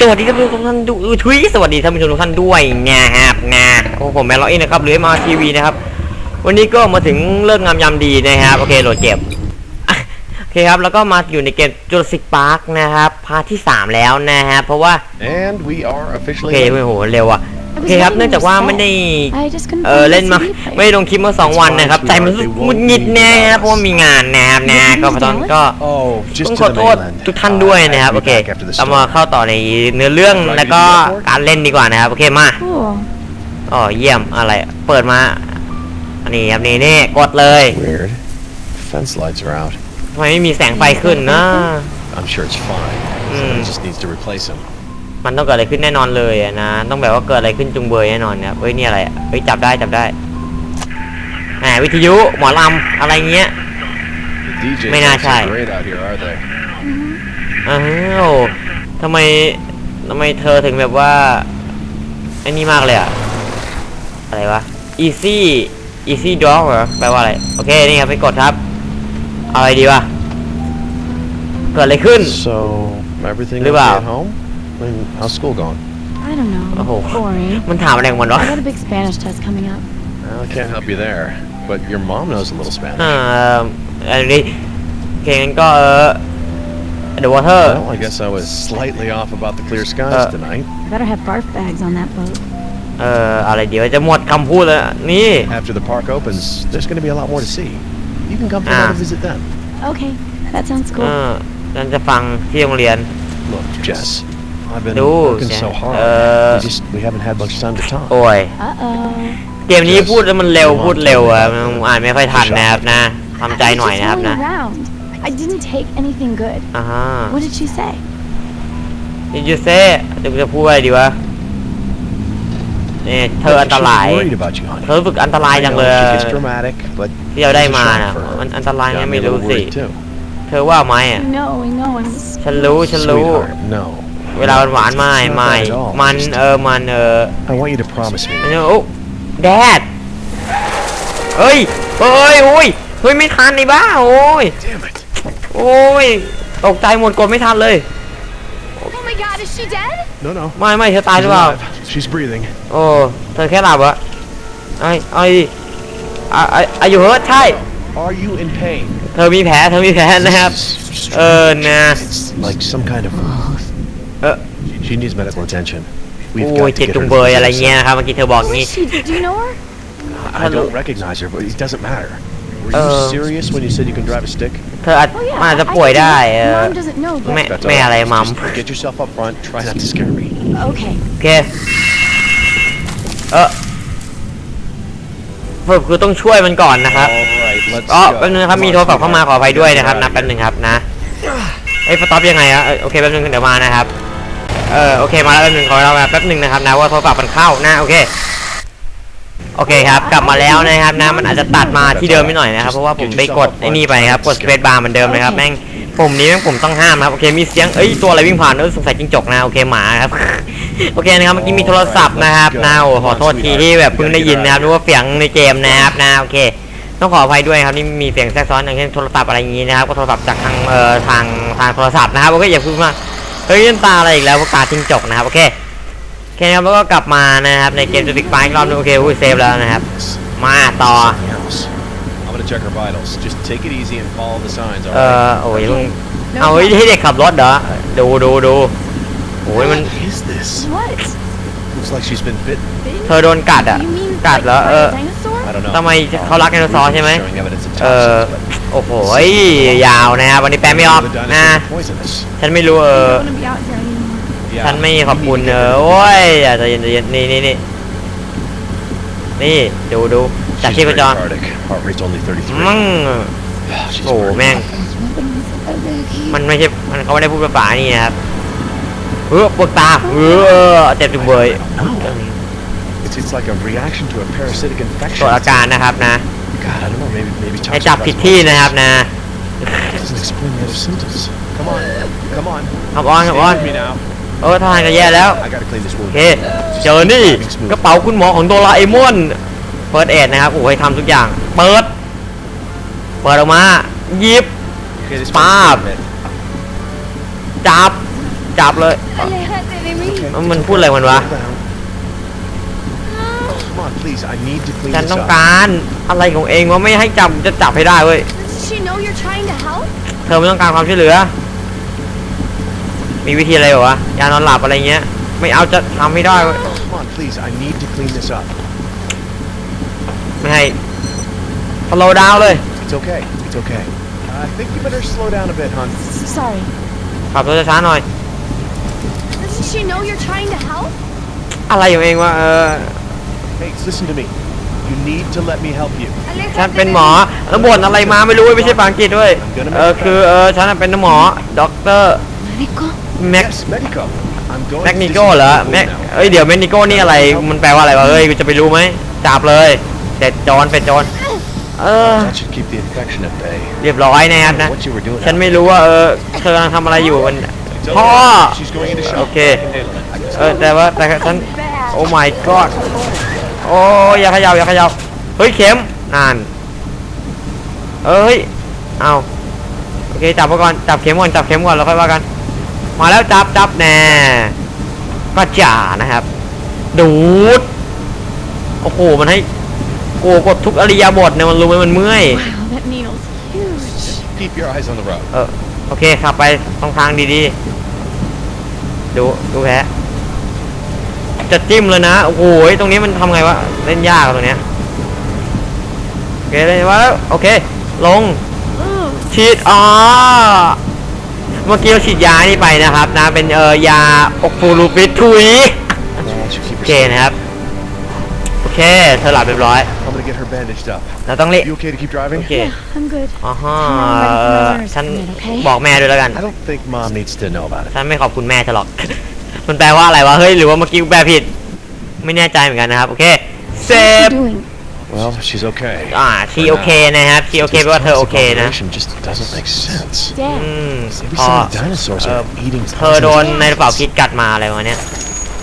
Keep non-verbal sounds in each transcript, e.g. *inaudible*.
สวัสดีท่านผู้ชมทุกท่านดูทุยสวัสดีท่านผู้ชมทุกท่านด้วยนะครับนะโอ้ผมแมนล็อกอินนะครับหรือมาทีวีนะครับ วันนี้ก็มาถึงเลิกงามยามดีนะครับ โอเคโหลดเก็บอะโอเคครับ แล้วก็มาอยู่ในเกม Jurassic Park นะครับ พาร์ทที่ 3 แล้วนะครับเพราะว่า And we are โอ officially เคโอ้โหเร็วอะ โอเคครับ เนื่องจากว่าไม่ได้ I just couldn't เออ find เล่น the มา CD player. ไม่ได้ลงคลิปมาสองวันนะครับ ใจมันรู้สึกหงุดหงิดแน่ครับเพราะว่ามีงานนะครับนะก็ตอนก็ Oh, ต้ just อง to ขอ the โทษ mainland. ทุกท่านด้วย Uh, I นะครับ have โอ to เค be back after the เรามา storm. เข้าต่อในเนื้อเรื่องแล้วก็การเล่นดีกว่านะครับ โอเคมา Cool. อ๋อเยี่ยมอะไร เปิดมา อันนี้ครับนี่นี่กดเลย Weird. Fence lights are out. ทำไมไม่มีแสงไฟขึ้นนะ I'm sure it's fine. Mm. Someone just needs to replace them. มันต้องเกิดอะไรขึ้นแน่นอนเลยอะนะ ต้องแบบว่าเกิดอะไรขึ้นจุงเบยแน่นอนนะครับเฮ้ยนี่อะไรอะเฮ้ยจับได้จับได้แหมวิทยุหมอลำอะไรเงี้ย The DJs May not aren't so try. great out here, are they? อ้าวทำไมทำไมเธอถึงแบบว่าไอ้นี่มากเลยอะอะไรวะ easy easy dog เหรอแปลว่าอะไร โอเค นี่ครับไปกดครับ เอาอะไรดีวะ เกิดอะไรขึ้น So, everything Live okay out. at home? I mean, how's school going? I don't know. Oh. Boring. *laughs* มันถามอะไรของมันวะ I got a big Spanish test coming up. Well, I can't help you there, but your mom knows a little Spanish. อ่าอันนี้โอเคงั้นก็เออ The Water Well, I guess I was slightly off about the clear skies Uh, tonight. Better have barf bags on that boat. เอ่ออะไรเดี๋ยวจะหมดคำพูดแล้วนี่ After the park opens, there's going to be a lot more to see. You can come for Ah. another visit then. Okay, that sounds เอ cool. อฉันจะฟังที่โรงเรียน Look, Jess, I've been Dude, working so yeah. hard. Uh, we just we haven't had much time to talk. โอ้ย Uh oh. เกมนี้พูดแล้วมันเร็วพูดเร็วอะมันอ่านไม่ค่อยทันนะครับนะทำใจหน่อยนะครับนะ around. I didn't take anything good. อ่าฮะ What did she say? ดิจูเซ่จะจะพูดอะไรดีวะเนี่ยเธออันตราย She's worried about you, honey. เธอรู้สึกอันตราย I จัง know เลย she gets dramatic, but ที่เราได้ she's a มา shot น่ะ for her. มันอันตรายไง Got me ไม่ a รู้ little สิ worried too. เธอว่าไหมอะ No, I know. I'm. ฉันรู้ฉันรู้ Sweetheart, no. เวลามันหวานไม่ไม่ It's not that at all. มันเออมันเออ I want you to promise มัน me. โอ้แดดเฮ้ยเฮ้ยโอ้ยเฮ้ยไม่ทันไอ้บ้าโอ้ย Damn it. โอ้ยตกใจหมดกดไม่ทันเลย Oh my God, is she dead? No, no. ไม่ไม่เธอตายห She's รือเปล่า alive. She's breathing. โอ้เธอแค่หลับเหรอไอ้ไอ้ไอ้ไอ้อายุเฮิร์ตใช่ Are you in pain? เธอมีแผลเธอมีแผลนะครับ It's เออนะ It's like some kind of. Uh, She- she needs medical attention. We've โอ้ย got to เจ็บ get จุ her ง to เบย the อะไร center. เงี้ยนะครับเมื่อกี้เธอบอก Who งี้ is she? Do you know her? I don't recognize her, but it doesn't matter. Were you Uh, serious when you said you can drive a stick? เธออาจ Oh yeah. มันอาจจะ I- I ป่วย can. ได้เออ Mom doesn't know, but แม่ That's แม่ all อะไร right. มัม Just get yourself up front. Try not to scare me. okay. โอเค เออสรุปคือต้องช่วยมันก่อนนะครับ All right, let's อ๋อ go. แป๊บนึงนะครับ Come มี on, โทรศัพท์เข้ามา sweetheart. ขออภัยด้วยนะครับ Get นะ out แป๊บ of นึงครับนะ เอ้ยสต็อปยังไงอะเอ้ยโอเค แป๊บนึง เดี๋ยวมานะครับ เออโอเคมาแล้วแป๊บนึงขอเราแป๊บนึงนะครับนะว่าโทรศัพท์มันเข้านะโอเคโอเคครับกลับมาแล้วนะครับนะมันอาจจะตัดมาที่เดิมไม่หน่อยนะครับเพราะว่าผมไปกดไอ้นี่ไปครับกดสเปซบาร์เหมือนเดิมนะครับแม่งปุ่มนี้แม่งปุ่มต้องห้ามนะครับโอเคมีเสียงเอ้ยตัวอะไรวิ่งผ่านเออสงสัยจิ้งจกนะโอเคหมาครับโอเคนะครับเมื่อกี้มีโทรศัพท์นะครับนะโอ้ขอโทษทีที่แบบเพิ่งได้ยินนะครับนึกว่าเสียงในเกมนะครับนะโอเคต้องขออภัยด้วยครับนี่มีเสียงแทรกซ้อนอย่างเช่นโทรศัพท์อะไรอย่างนี้นะครับก็โทรศัพท์จากทางเอ่อทางทางโทรศัพท์นะครับโอเคอย่าพูดมาก เฮ้ยยันตาอะไรอีกแล้วพวกตาจิ้งจกนะครับโอเคโอเคนะครับแล้วก็กลับมานะครับในเกมจูติกไฟอีกรอบนึงโอเคอุ้ยเซฟแล้วนะครับ this. มาต่อ Something else. I'm gonna check her vitals. Just take it easy and follow the signs. เอ All อ right. โอ้ยมึงเอาไอ้ให้เด็กขับรถเหรอดูดูดูโอ้ยมัน What is this? What? Looks like she's been bitten. เธอโดนกัดอะ You mean กัด like เหรอ by เออ a dinosaur? I don't know. ทำไมเขารักไดโนเสาร์ใช่ไหม Showing evidence of เออ toxins, but โอ้โหยาวนะครับวันนี้แปลไม่ออก the นะ dinosaurs are poisonous. ฉันไม่รู้เอ I อ don't want to be out here anymore. Yeah. ฉันไม่ you ขอบ need คุณ to เอ get อ her- โอ้ยอย่าใจเย็นใจเย็นนี่นี่นี่นี่ดูดูจาก She's ชีพ very จร cardiac. Heart rate's only 33. มั่ง She's โอ้โห worried. แม่งมันไม่ใช่มันเขาไม่ได้พูดภาษานี่นะครับเออปวดตาเออเจ็บจุงเบย It's, it's like a reaction to a parasitic ต infection. รวจอาการนะครับนะ God, I don't know. Maybe maybe ให้จับผิดที่นะครับนะ Doesn't explain the other symptoms. Come on, come on. ขับออนขับออน Stay with me now. เออทางจะแย่แล้ว I gotta clean this โอ wound. เค เจอนี่กระเป๋าคุณหมอของโดราเอมอนเปิดเอ็ดนะครับโอ้ยทำทุกอย่าง เปิด เปิดออกมาหยิบ Okay, this Stop. one's a bit. จับ จับเลย Aléjate de mí. เอ้ามันพูดอะไรมันวะ Calm down. Come on, please. I need to clean ฉัน this ต้อง up. การอะไรของเองวะไม่ให้จับจะจับให้ได้เว้ย Does she know you're trying to help? เธอไม่ต้องการความช่วยเหลือ มีวิธีอะไรเหรอวะยานอนหลับอะไรเงี้ย ไม่เอาจะทำให้ได้เว้ย Come on, please. I need to clean this up. ไม่ให้สโลดาวเลย It's okay. It's okay. I think you better slow down a bit, hon. Sorry. ขับรถช้าๆหน่อย Does she know you're trying to help? อะไรของเองวะเออ Hey, listen to me. You need to let me help you. ฉันเป็นหมอแล้วบ่นอะไรมาไม่รู้เว้ยไม่ใช่ภาษาอังกฤษด้วยเออคือเออฉันน่ะเป็นหมอด็อกเตอร์ Médico. แม็ก Yes, Medico. I'm going แม็ก to นิ visit โก้เหรอ you แม็ก now. เอ้ย เดี๋ยวแม็กนิโก้นี่อะไร มันแปลว่าอะไรวะเฮ้ย กูจะไปรู้ไหม จับเลยเป็ดจอนเป็ดจอนเออ That should keep the infection at bay. เรียบร้อยนะครับนะ What you were doing ฉัน out ไม่รู้ว่า เออ เธอกำลังทำอะไรอยู่มัน It's พ่อ okay. She's going into shock. Okay. I can handle it. I can เออ แต่ว่าแต่ฉัน โอ้ my god โอ้ยอย่าเขยับอย่าเขยับเฮ้ยเข็มนานเอ้ยเอาโอเคจับไปก่อนจับเข็มก่อนจับเข็มก่อนแล้วค่อยว่ากัน มาแล้วจับจับแน่ก็จ่านะครับ ดูดโอ้โหมันให้โกกดทุกอริยาบทเนี่ยมันรู้ไหมมันเมื่อย Wow, that needle's huge. Keep your eyes on the road. เออโอเคขับไปทางทางดีๆ ดู ดูแพ้ จะจิ้มเลยนะ โอ้โหตรงนี้มันทำไงวะ เล่นยากอะตรงเนี้ยโอเคเลยว่าแล้วโอเค ลง Ugh. ฉีดอ๋อเมื่อกี้เราฉีดยานี่ไปนะครับ นะ เป็นเออยาอกฟูรูปิดทุย Why don't you keep โอ her เคนะครับ โอเคเธอหลับเรียบร้อย I'm gonna get her bandaged up. เราต้องเละ You okay to keep driving? โอเค Yeah, I'm good. อ๋อฮะ I'm ready for เอ my อ nurse ฉัน in a minute, okay? บอกแม่ด้วยแล้วกัน I don't think mom needs to know about it. ฉันไม่ขอบคุณแม่ฉันหรอก มันแปลว่าอะไรวะ เฮ้ย หรือว่าเมื่อกี้กูแปลผิด ไม่แน่ใจเหมือนกันนะครับ โอเค เซ What's ฟ she doing? Well, she's okay. อ่าชีโอเคนะครับ ชีโอเคแปลว่าเธอโอเคนะ This just doesn't make sense. อื Dad. ม Maybe พอ some of the dinosaurs are uh, eating เธอโดนในกระเป๋าพิษกัดมาอะไรวะเนี่ย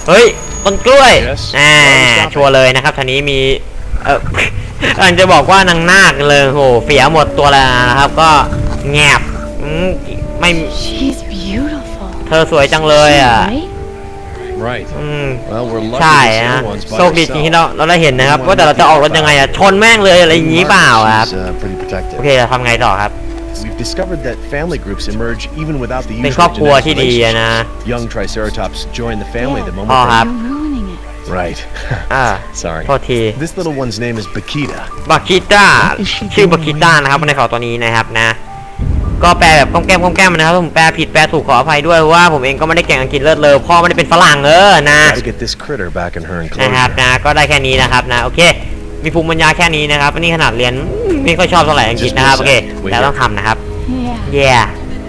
เฮ้ย ต้นกล้วย Yes. แหมชัวร์เลยนะครับทีนี้มี เออกำลังจะบอกว่านางนาคเลยโหเสียหมดตัวแล้วนะครับ ก็แงบอืมไม่ She's beautiful. เธอสวยจังเลยอะ Right? Right. อืม Well, we're lucky ใช่ this นะ little one's by โชคดีจริงที่ herself. เราเราได้เห็นนะครับว่าแต่เราจะออกรถยังไงอะชนแม่งเลยอะไรอย่างนี้เปล่าครับ She's, uh, pretty โอ protective. เคเราทำไงต่อครับ We've discovered that family groups emerge even without the เป็น usual ครอบครัวที่ genetic ดีอะ relationship. นะ Young Triceratops join the family the Yeah. moment Oh, they... have- You're ruining it. Right. อ่า Sorry. โทษที This little one's name is Bakita. บักคิต้า What is she ชื่อ doing บักคิต้านะครับในข่าวตัวนี้นะครับนะ ก็แปลแบบก้มแก้มก้มแก้มนะครับผมแปลผิดแปลถูกขออภัยด้วยเพราะว่าผมเองก็ไม่ได้เก่งอังกฤษเลิศเลอพ่อไม่ได้เป็นฝรั่งเออนะ Gotta get this critter back in her นะครับ enclosure. นะก็ได้แค่นี้นะครับนะโอเค มีภูมิปัญญาแค่นี้นะครับนี่ขนาดเรียนไม่ค่อยชอบเท่าไหร่อังกฤษนะครับโอเคแต่ต้องทำนะครับ Yeah. เย่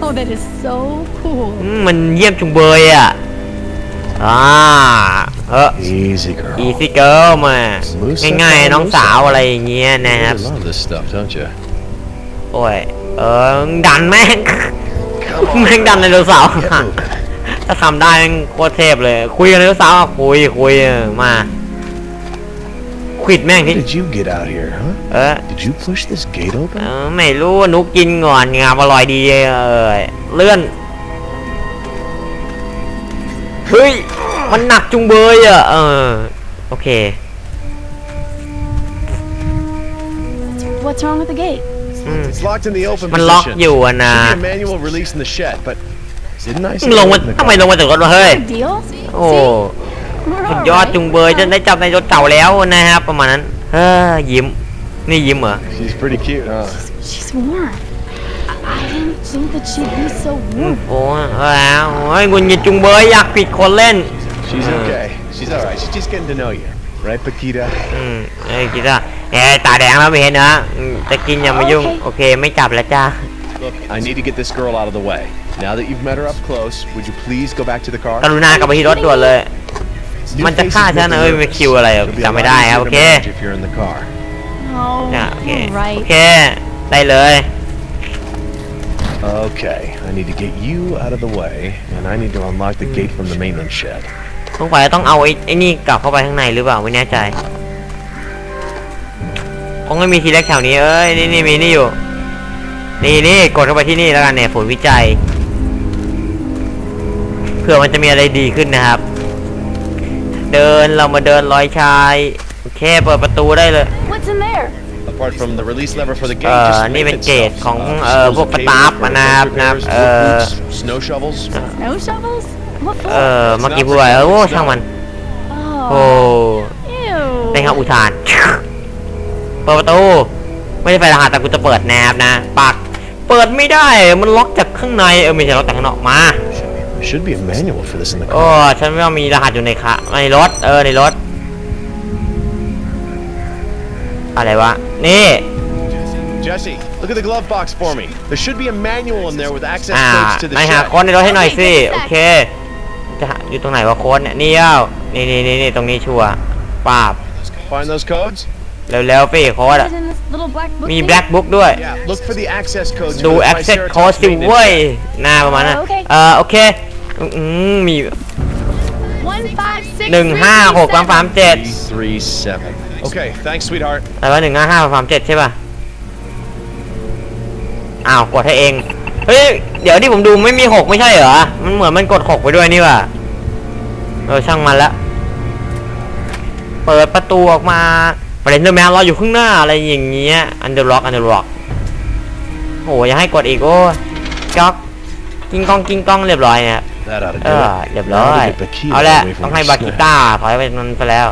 Oh, that is so cool. มันเยี่ยมจุงเบยอะอ่าเออ Easy girl. อีซี่เกิลมาง่ายๆน้องสาวอะไรอย่างเงี้ย You นะครับ โอ้ย เออดันแม่ง แม่งดันไดโนเสาร์ Get moving. ถ้าทำได้แม่งโคตรเทพเลย คุยกันไดโนเสาร์อะคุยคุยเออมาขวิดแม่ง How ที่ did you get out here, huh? เออ Did you push this gate เอ open? อไม่รู้ว่านุกกินก่อนงามอร่อยดีเออเลื่อนเฮ้ยมันหนักจุงเบยอะเออโอเค What's wrong with the gate? อืม It's locked in the open มันล็อก position. อยู่อะนะ Should be a manual release in the shed, but didn't I มึ say งลงมา open the ทำไม car? ลงมาจากรถวะเฮ้ย Big deal? โอ้ We're สุด all ยอด right. จุงเบยจะได้จับในรถเก่าแล้วนะครับประมาณนั้นเฮ้ยยิ้ม นี่ยิ้มเหรอ She's pretty cute, huh? She's warm. I I didn't think that she'd be so warm. โอ้ยแล้วโอ้ยงุนงิดจุงเบยอยากผิดคนเล่น She's Uh. okay. She's all right. She's just getting to know you, right, Paquita? อืมเอ้ยคิดว่า เอ้ยตาแดงแล้วไม่เห็นนะอืมจะกินอย่ามายุ่งโอเคโอเคไม่จับแล้วจ้า Look, I need to get this girl out of the way. Now that you've met her up close, would you please go back to the car? กรุณากลับไปที่รถด่วนเลย New มันจะ faces ฆ่า make ฉัน me นะเอ้ย nervous. ไม่คิวอะไรอะ It'll be a จำไม่ lot ได้ครับ easier โอ to เค manage if you're in the car. Oh, เนี่ยโอเค you're โอ right. เค ได้เลย Okay, I need to get you out of the way, and I need to unlock the gate from the maintenance shed. สงสัยต้องเอาไอ้ไอ้นี่กลับเข้าไปข้างในหรือเปล่าไม่แน่ใจ คงไม่มีทีแรกแถวนี้เอ้ยนี่นี่มีนี่อยู่ นี่นี่กดเข้าไปที่นี่แล้วกันเนี่ยผลวิจัยเผื่อมันจะมีอะไรดีขึ้นนะครับ เดินเรามาเดินลอยชายโอเคเปิดประตูได้เลย What's in there? Apart from the release lever for the gate, เอ่อ just นี่เป็น maintenance เกรด stuff. ของ Uh, เอ่อ disposal พวกประ cable ตับ for นะครับ road นะครับ repairs, เอ่อ boots, snow shovels. Snow shovels? What เอ for? อเมื่อกี้พูดไว้โอ้ช่างมัน โอ้ Oh. Ew. เป็นคำอุทานเปิดประตู ไม่ได้ไฟรหัสแต่กูจะเปิดแนบนะ ปัก เปิดไม่ได้ มันล็อกจากข้างใน เออไม่ใช่ล็อกจากข้างนอกมา There should be a manual for this in the โอ้ car. ฉันไม่ว่ามีรหัสอยู่ในคะในรถ เออ ในรถ อะไรวะ นี่ Jesse, look at the glove box for me. There should be a manual in there with access อ่า codes to the นายหา check. โค้ดในรถให้หน่อยสิ โอโอเคเค จะหาอยู่ตรงไหนวะโค้ดเนี่ย นี่เอ้านี่นี่นี่นี่ตรงนี้ชัวร์ปาบ Find those codes? เร็วๆพี่โค้ด Is อะ it in this little black book? มี thing? black book ด้วย Yeah, look for the access codes. ดู for the access Triceratops code สิ maintenance เว้ย check. หน้าประมาณนั้นโอเคเออโอเคอืมมี One, five, six, หนึ่ง three, ห้าหก seven. สามสามเจ็ด Three, seven. Okay, thanks, sweetheart. อะไรวะหนึ่งห้าห้าสามเจ็ดใช่ป่ะ อ้าวกดให้เอง เฮ้ย เดี๋ยวที่ผมดูไม่มีหกไม่ใช่เหรอ มันเหมือนมันกดหกไปด้วยนี่ว่ะ เออช่างมันละ เปิดประตูออกมา เฟรนเดอร์แมนรออยู่ข้างหน้าอะไรอย่างเงี้ยอันเดอร์ล็อกอันเดอร์ล็อกโหอย่าให้กดอีกโอ้จ็อกกิ้งกองกิ้งกองเรียบร้อยเนี่ย That ought to เอ do อ it. เรียบร้อย Now to get Bakita เอาละ away from ต้องให้ her บากิ snack. ต้าถอยไปมันไปแล้ว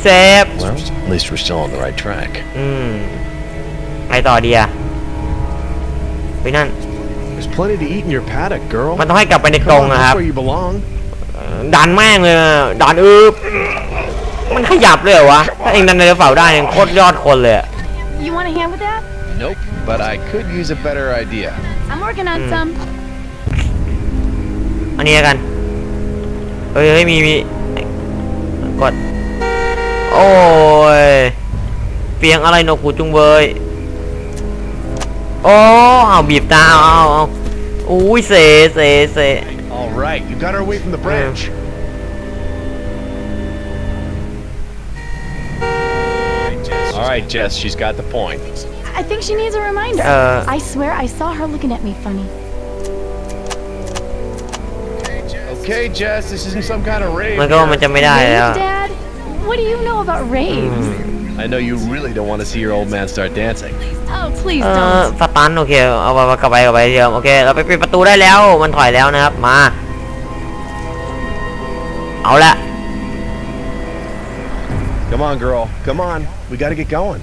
เซฟ Well, at least we're still on the right track. อืมไงต่อดีอะไปนั่น There's plenty to eat in your paddock, girl. มันต้องให้กลับไปในกรง Come on, นะครับ that's where you belong. ดันแม่งเลยอะดันอึบ มันขยับเลยเหรอวะ ถ้าเองดันในกระเป๋าได้เนี่ยโคตรยอดคนเลยอะ You want a hand with that? Nope, but I could use a better idea. I'm working on Hmm. some. อันนี้แล้วกัน เฮ้ยเฮ้ยมีมีกด โอ้ย เปียงอะไรนกหูจุงเบย โอ้เอาบีบตาเอาเอาเอาอุ้ยเสเสเส All right, you got her away from the branch. All right, Jess, she's got the point. I think she needs a reminder. Uh. I swear I saw her looking at me funny. Okay, Jess, this isn't some kind of rave. มันก็ว่ามันจะไม่ได้แล้ว Raves, Dad? What do you know about raves? I know you really don't want to see your old man start dancing. Oh, please เออ don't. สตันโอเค เอาไปกลับไปกลับไปเดิมโอเค เราไปปิดประตูได้แล้ว มันถอยแล้วนะครับ มา เอาละ Come on, girl. Come on. We got to get going.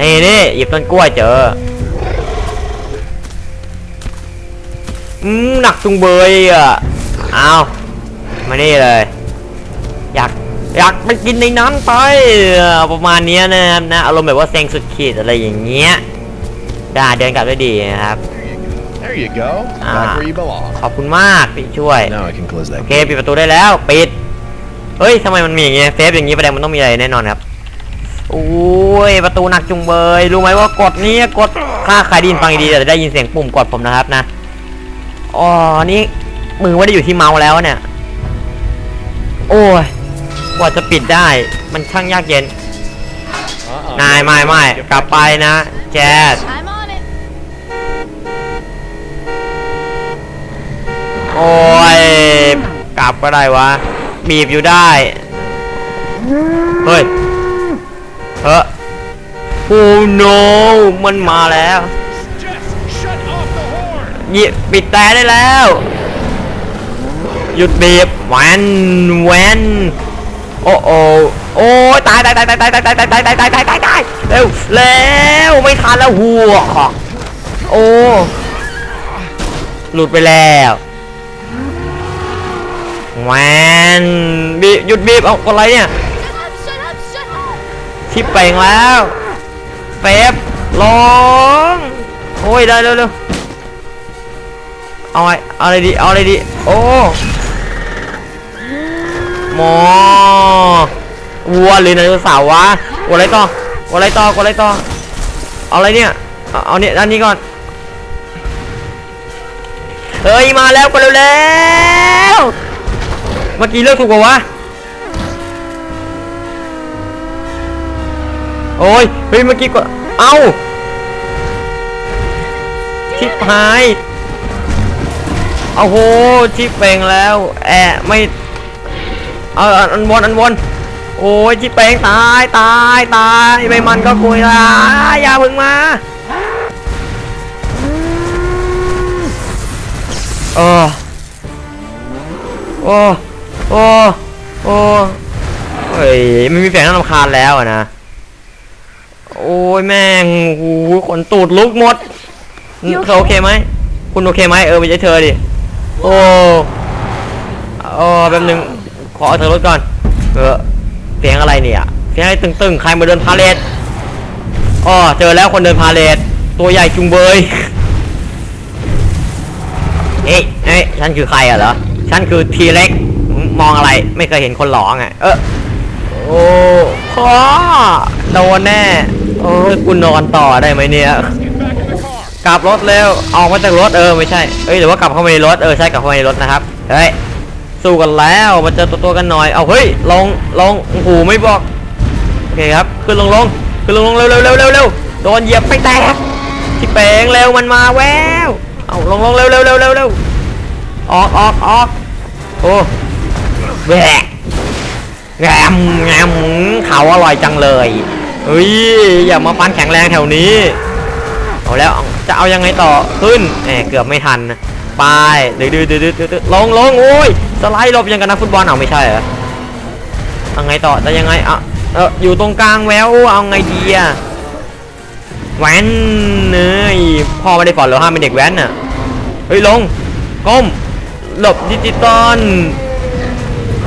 นี่นี่หยิบต้นกล้วยเจอ อืมหนักจุงเบยอะเอามานี่เลย อยากอยากไปกินในนั้นไปเออประมาณเนี้ยนะครับนะอารมณ์แบบว่าเซ็งสุดขีดอะไรอย่างเงี้ยได้เดินกลับได้ดีนะครับ There you go. Ah. Back where you belong. ขอบคุณมากที่ช่วย Now I can close โอ that เค gate. ปิดประตูได้แล้ว ปิด เฮ้ยทำไมมันมีอย่างเงี้ยเซฟอย่างงี้แสดงมันต้องมีอะไรแน่นอนครับโอ้ยประตูหนักจุงเบยรู้ไหมว่ากดนี้กดถ้าใครได้ยินฟังดีๆจะได้ยินเสียงปุ่มกดผมนะครับนะอ๋อนี่มือไม่ได้อยู่ที่เมาส์แล้วเนี่ย โอ้ยกว่าจะปิดได้มันช่างยากเย็น Uh-uh. นายไม่ไม่กลับไปนะ แจ๊ส I'm on it. โอ้ยกลับก็ได้วะ บีบอยู่ได้ เฮ้ย เฮ้อโอ้ no มันมาแล้วหยิบปิดแต่ได้แล้ว หยุดบีบแวนแวนโอ้โอโอ้ยตายตายตายตายตายตายตายตายตายตายตายตายตายตายเร็วเร็วไม่ทันแล้วหัวโอ้หลุดไปแล้ว แวนบีบหยุดบีบเอาอะไรเนี่ย Shut up, shut up, shut up. ชิปไปอีกแล้วเฟฟร้องโอ้ยได้เร็วเร็วเอาไงเอาอะไรดีเอาอะไรดีโอ้หมอวัวหรือไดโนเสาร์วะกดอะไรต่อกดอะไรต่อกดอะไรต่อเอาอะไรเนี่ยเอาเอาเนี่ยด้านนี้ก่อนเฮ้ยมาแล้วกดเร็วๆ เมื่อกี้เลือกถูกกว่าวะ โอ้ย เฮ้ย เมื่อกี้ก็ เอ้าชิบหายโอ้โหชิปเป่งแล้ว แอะไม่เอาเอาอันวนอันวนโอ้ยชิปเป่งตายตายตายไม่มันก็คุยละอย่าพึ่งมาโอ้โอ้ โอ้ โอ้เฮ้ยไม่มีเสียงน่ารำคาญแล้วอะนะ โอ้ยแม่งโอ้โหขนตูดลุกหมด You เธอโอเคไหม คุณโอเคไหมเออไม่ใช่เธอดิ โอ้โอ้แป๊บนึง ขอเอาเธอรถก่อน เออเสียงอะไรเนี่ย เสียงอะไรตึงๆ ใครมาเดินพาเลทอ๋อเจอแล้วคนเดินพาเลทตัวใหญ่จุงเบย เอ๊ะเอ๊ะฉันคือใครอะเหรอ ฉันคือทีเล็กม องอะไรไม่เคยเห็นคนหลอไงเออโอ้พ่อโดนแน่โอ้ยกูนอนต่อได้ไหมเนี่ยกลับรถเร็วออกมาจากรถเออไม่ใช่เอ้ยหรือว่ากลับเข้ามาในรถเออใช่กลับเข้ามาในรถนะครับเฮ้ยสู้กันแล้วมาเจอตัวตัวกันหน่อยเอาเฮ้ยลงลงโอ้โหไม่บอกโอเคครับขึ้นลงลงขึ้นลงลงเร็วเร็วเร็วเร็วเร็วโดนเหยียบไปแตกที่เปงเร็วมันมาแววเอาลงลงเร็วเร็วเร็วเร็วเร็วออกออกออกโอ้ แหวกแงมแงมเขาอร่อยจังเลยเฮ้ยอย่ามาฟันแข็งแรงแถวนี้ เอาแล้วจะเอายังไงต่อขึ้นแหมเกือบไม่ทันนะไปดื้อดื้อดื้อดื้อดื้อลงลงโอ้ยสไลด์หลบยังกันนักฟุตบอลเอาไม่ใช่เหรอเอาไงต่อจะยังไงอะเอออยู่ตรงกลางแววเอาไงดีอะแว้นเนยพ่อไม่ได้สอนเราห้ามเป็นเด็กแว้นน่ะเฮ้ยลงก้มหลบดิจิตอล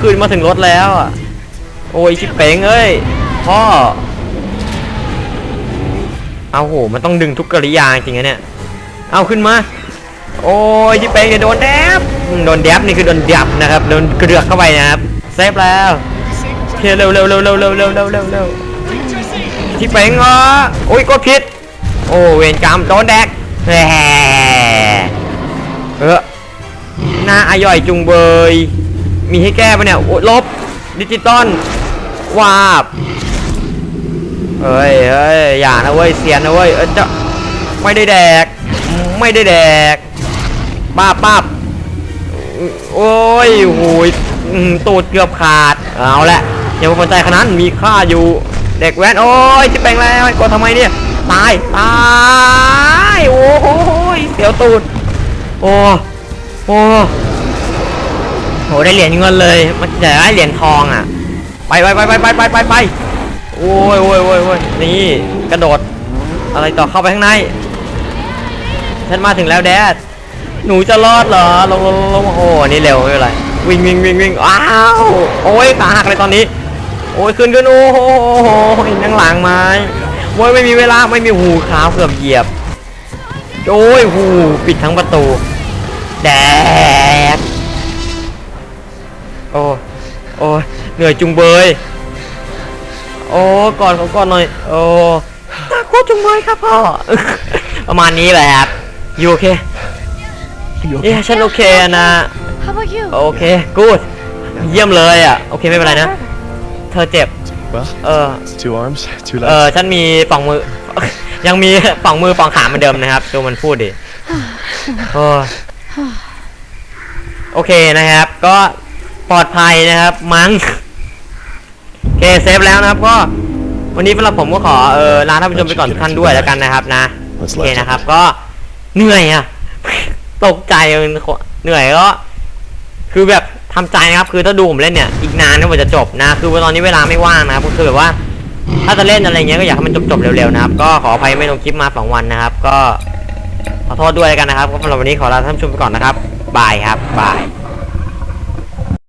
ขึ้นมาถึงรถแล้วอะ โอ้ยชิบเป๋งเอ้ย พ่อ เอาโห มันต้องดึงทุกกริยาจริงๆนะเนี่ย เอาขึ้นมา โอ้ยที่เป็นจะโดนแดบโดนแดบนี่คือโดนดับนะครับ โดนเกลือกเข้าไปนะครับ เซฟแล้วเคเร็วเร็วเร็วเร็วเร็วเร็วเร็วเร็วเร็วที่เป็นเหรอโอ้ยกดผิด โอ้เวรกรรมโดนแดกแหมเออหน้าอย่อยจุงเบย มีให้แก้ปะเนี่ยลบดิจิตอลวาบเฮ้ยเฮ้ยอย่านะเว้ยเสียนะเว้ยเออจะไม่ได้แดก ไม่ได้แดกป้าบป้าบโอ้ยโหยตูดเกือบขาด เอาละอย่ามาสนใจขนาดนั้นมีค่าอยู่ เด็กแว้น โอ้ยจะแปลงแล้วกดทำไมเนี่ย ตาย ตาย โอ้โหยเสียวตูด โอ้ โอ้ โหได้เหรียญเงินเลยมันจะได้เหรียญทองอะ ไปไปไปไปไปไปไปไปโอ้ยโอ้ยโอ้ยโอ้ยนี่กระโดด อะไรต่อเข้าไปข้างในฉันมาถึงแล้วแดดหนูจะรอดเหรอลงลงลงโอ้นี่เร็วไม่เป็นไรวิ่งวิ่งวิ่งวิ่งอ้าวโอ้ยขาหักเลยตอนนี้ โอ้ยขึ้นขึ้นโอ้โหนั่งหลังไม้โอ้ยไม่มีเวลาไม่มีหูขาวเกือบเหยียบโอ้ยหูปิดทั้งประตูแดด อ้โอ้ยเหนื่อยจุงเบย โอ้ก่อนเขาก่อนหน่อย โอ้น่ากลัวจุงเบยครับพ่อ ประมาณนี้แหละครับอยู่โอเค You เอ๊ะ okay? ฉันโอเคนะ How about you? โอเค กูด เยี่ยมเลยอะ โอเคไม่เป็นไรนะ เธอเจ็บ Well, เออ two arms, two เออ legs. ฉันมีสองมือ ยังมีสองมือสองขาเหมือนเดิมนะครับดูมันพูดดิโอ้ยโอเคนะครับ ก็ ปลอดภัยนะครับ มั้งโอเคเซฟแล้วนะครับก็วันนี้สำหรับผมก็ขอเออลาท่านผู้ชมไปก่อนทุกท่านด้วยแล้วกันนะครับนะโอเคนะครับ ก็เหนื่อยอะตกใจเหนื่อยก็ คือแบบทำใจนะครับคือถ้าดูผมเล่นเนี่ยอีกนานนะกว่าจะจบนะ คือตอนนี้เวลาไม่ว่างนะครับก็คือแบบว่า ถ้าจะเล่นอะไรเงี้ยก็อยากให้มันจบๆเร็วๆนะครับ ก็ขออภัยไม่ลงคลิปมาสองวันนะครับ ก็ขอโทษด้วยแล้วกันนะครับก็สำหรับวันนี้ขอลาท่านผู้ชมไปก่อนนะครับบายครับบาย